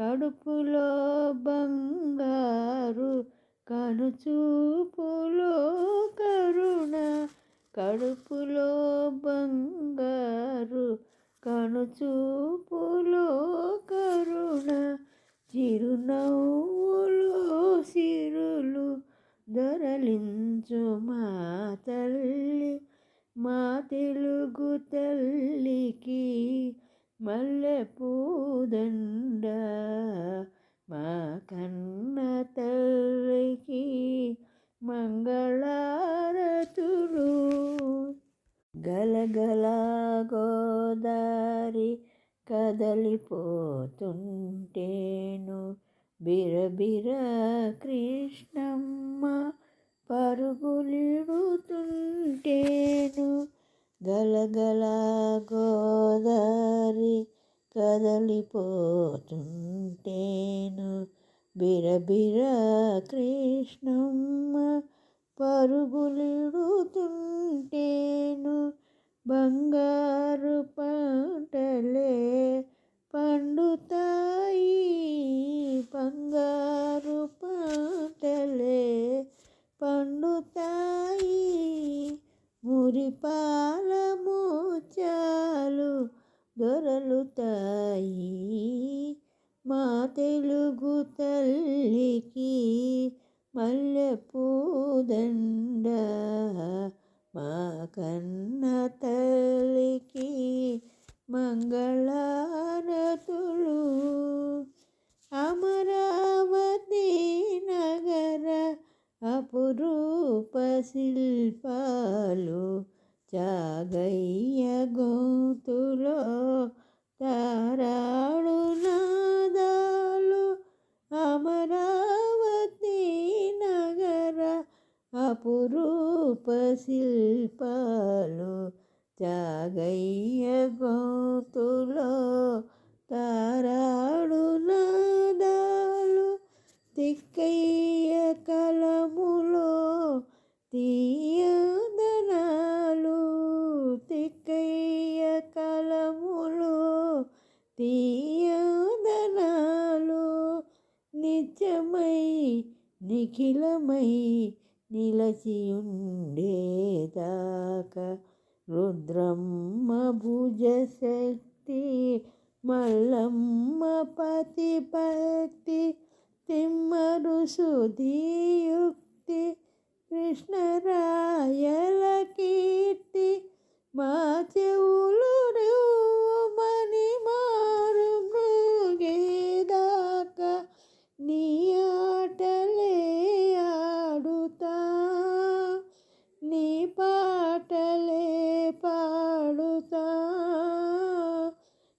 కడుపులో బంగారు కనుచూపులో కరుణ. కడుపులో బంగారు కనుచూపులో కరుణ. చిరునవ్వులో సిరులు దొరలించు మా తల్లి మా తెలుగు తల్లికి మల్లెపూదండ మా కన్న తల్లికి మంగళారతులు. గలగల గోదారి కదలిపోతుంటేను బిరబిర కృష్ణమ్మ కదలిపోతుంటేను. బిరబిర కృష్ణమ్మ పరుగులిడుతుంటేను. బంగారు పంటలే పండుతాయి. బంగారు పంటలే పండుతాయి. మురిపాల మోచాలు దొరలుతాయి. దండ మా కన్న తల్లికి మంగళారతులు అమరావతి నగర అపురూప శిల్పాలు జాగయ్య గోతులో అపురూప శిల్పాలు జాగయ్య గోతులో తారాడు నాదాలు తిక్కయ్య కలములో తీయదనాలు తిక్కయ్య కలములో తీయదనాలు నిత్యమై నిఖిలమై నిలచియుండేదాకా రుద్రమ్మ భుజశక్తి మల్లమ్మ పతిపక్తి తిమ్మరు సుధియుక్తి కృష్ణరాయల కీర్తి మా చెవులు